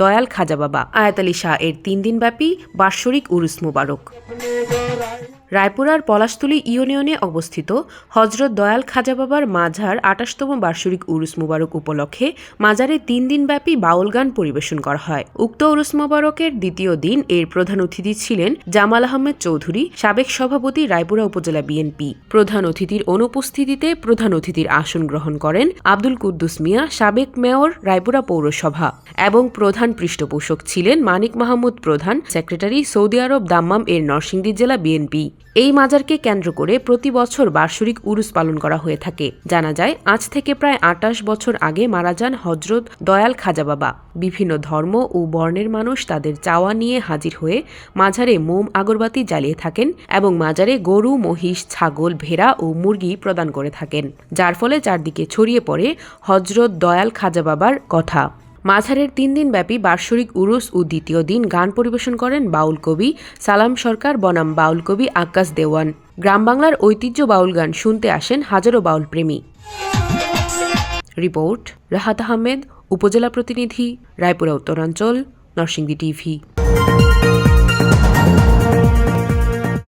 দয়াল খাজা বাবা। আয়াত আলী শাহ এর তিন দিনব্যাপী বাৎসরিক উরুস মুবারক। রায়পুরার পলাশতুলি ইউনিয়নে অবস্থিত হজরত দয়াল খাজা বাবার মাঝার আটাশতম বার্ষিক উরুস মুবারক উপলক্ষে মাজারে তিন দিনব্যাপী বাউল গান পরিবেশন করা হয়। উক্ত উরুস মুবারকের দ্বিতীয় দিন এর প্রধান অতিথি ছিলেন জামাল আহমেদ চৌধুরী, সাবেক সভাপতি রায়পুরা উপজেলা বিএনপি। প্রধান অতিথির অনুপস্থিতিতে প্রধান অতিথির আসন গ্রহণ করেন আব্দুল কুদ্দুস মিয়া, সাবেক মেয়র রায়পুরা পৌরসভা এবং প্রধান পৃষ্ঠপোষক ছিলেন মানিক মাহমুদ প্রধান, সেক্রেটারি সৌদি আরব দাম্মাম এর নরসিংদী জেলা বিএনপি। এই মাজারকে কেন্দ্র করে প্রতি বছর বার্ষিক উরুস পালন করা হয়ে থাকে। জানা যায়, আজ থেকে প্রায় আটাশ বছর আগে মারা যান হজরত দয়াল খাজা বাবা। বিভিন্ন ধর্ম ও বর্ণের মানুষ তাদের চাওয়া নিয়ে হাজির হয়ে মাজারে মোম আগরবাতি জ্বালিয়ে থাকেন এবং মাজারে গরু, মহিষ, ছাগল, ভেড়া ও মুরগি প্রদান করে থাকেন। যার ফলে চারদিকে ছড়িয়ে পড়ে হজরত দয়াল খাজা বাবার কথা। মাঝারের তিন দিনব্যাপী বাৎসরিক উরুস ও দ্বিতীয় দিন গান পরিবেশন করেন বাউল কবি সালাম সরকার বনাম বাউল কবি আকাশ দেওয়ান। গ্রাম বাংলার ঐতিহ্য বাউল গান শুনতে আসেন হাজারো বাউল প্রেমী রিপোর্ট, রাহাত আহমেদ, উপজেলা প্রতিনিধি, রায়পুরা উত্তরাঞ্চল, নরসিংদী টিভি।